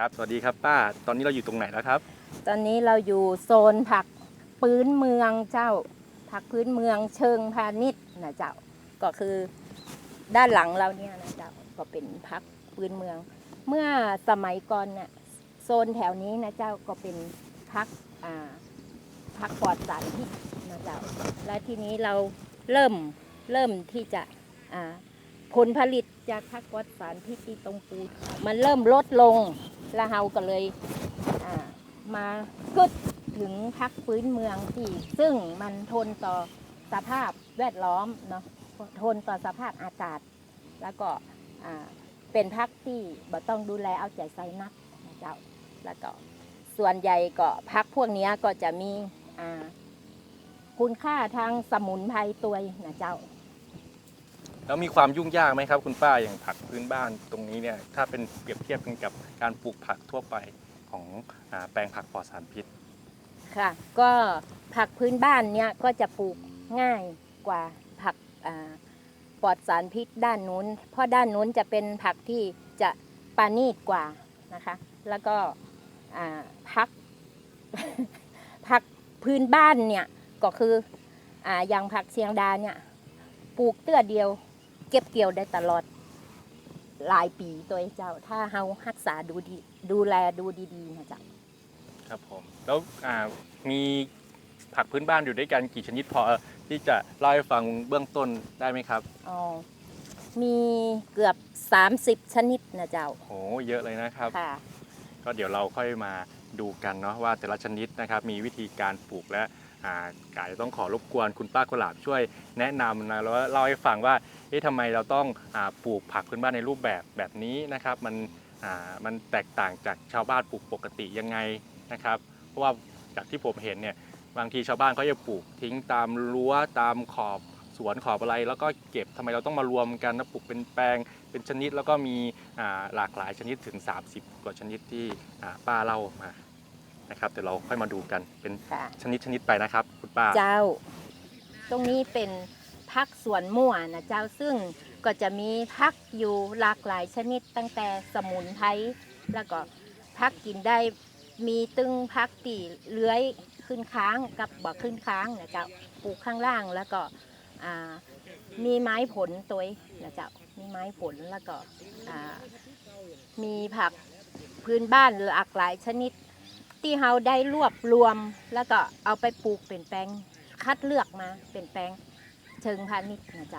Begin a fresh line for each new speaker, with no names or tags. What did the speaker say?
ครับ สวัสดีครับป้า ตอนนี้เราอยู่ตรงไหนแล้วครับ
ตอนนี้เราอยู่โซนผักพื้นเมืองเจ้า ผักพื้นเมืองเชิงพาณิชย์นะเจ้า ก็คือด้านหลังเราเนี่ยนะเจ้า ก็เป็นผักพื้นเมือง เมื่อสมัยก่อนเนี่ยโซนแถวนี้นะเจ้าก็เป็นพักอ่าพักปลอดสารพิษนะเจ้า และทีนี้เราเริ่มเริ่มที่จะอ่าผลผลิตจากพักปลอดสารพิษที่ตรงปูมันเริ่มลดลง ล้วเราก็เลยอ่ามากึดถึงพักพื้นเมืองที่ ซึ่งมันทนต่อสภาพแวดล้อมเนาะทนต่อสภาพอากาศ แล้วก็เป็นพักที่บ่ต้องดูแลเอาใจใส่นักนะเจ้าแล้วก็ส่วนใหญ่ก็พักพวกนี้ก็จะมีคุณค่าทางสมุนไพรตัวนะเจ้า
แล้วมีความยุ่งยากไหมครับคุณป้าอย่างผักพื้นบ้านตรงนี้เนี่ยถ้าเป็นเปรียบเทียบกันกับการปลูกผักทั่วไปของอาแปลงผักปลอดสารพิษ
ค่ะ ก็ผักพื้นบ้านเนี่ยก็จะปลูกง่ายกว่าผักอ่าปลอดสารพิษด้านนู้น เพราะด้านนู้นจะเป็นผักที่จะปานีตกว่านะคะ แล้วก็อ่าผัก ผักพื้นบ้านเนี่ยก็คืออ่าอย่างผักเชียงดาเนี่ยปลูกเตื้อเดียว เก็บเกี่ยวได้ตลอดหลายปีตัวเองเจ้า ถ้าเฮารักษาดูดีดูแลดูดีๆนะเจ้า
ครับผมแล้วอ่ามีผักพื้นบ้านอยู่ด้วยกันกี่ชนิดพอที่จะเล่าให้ฟังเบื้องต้นได้ไหมครับ
อ๋อมีเกือบ 30 ชนิดนะเจ้า
โหเยอะเลยนะครับ
ค่ะ
ก็เดี๋ยวเราค่อยมาดูกันเนาะว่าแต่ละชนิดนะครับ มีวิธีการปลูกและอ่า กายต้องขอรบกวนคุณป้ากุหลาบช่วยแนะนำนะแล้วเล่าให้ฟังว่าเอ๊ะทำไมเราต้องอปลูกผักพื้นบ้านในรูปแบบแบบนี้นะครับ มันมันแตกต่างจากชาวบ้านปลูกปกติยังไงนะครับ เพราะว่าจากที่ผมเห็นเนี่ยบางทีชาวบ้านเขาจะปลูกทิ้งตามรั้วตามขอบสวนขอบอะไร แล้วก็เก็บทำไมเราต้องมารวมกันนะปลูกเป็นแปลงเป็นชนิดแล้วก็มีหลากหลายชนิดถึง 30 กว่าชนิดที่ป้าเล่ามา นะครับเดี๋ยวเราค่อยมาดูกันเป็น
ค่ะ
ชนิดชนิดไปนะครับ คุณป้า
เจ้า ตรงนี้เป็นพักสวนมั่วนะเจ้าซึ่งก็จะมีพักอยู่หลากหลายชนิดตั้งแต่สมุนไพรแล้วก็พักกินได้มีตึงพักตีเลื้อยขึ้นค้างกับบ่ขึ้นค้างนะเจ้าปลูกข้างล่างแล้วก็อ่ามีไม้ผลตัวนะเจ้ามีไม้ผลแล้วก็อ่ามีผักพื้นบ้านหลากหลายชนิด ที่เฮาได้รวบรวม แล้วก็เอาไปปลูกเปลี่ยนแปลง คัดเลือกมาเปลี่ยนแปลงเชิงพาณิชย์นะเจ้า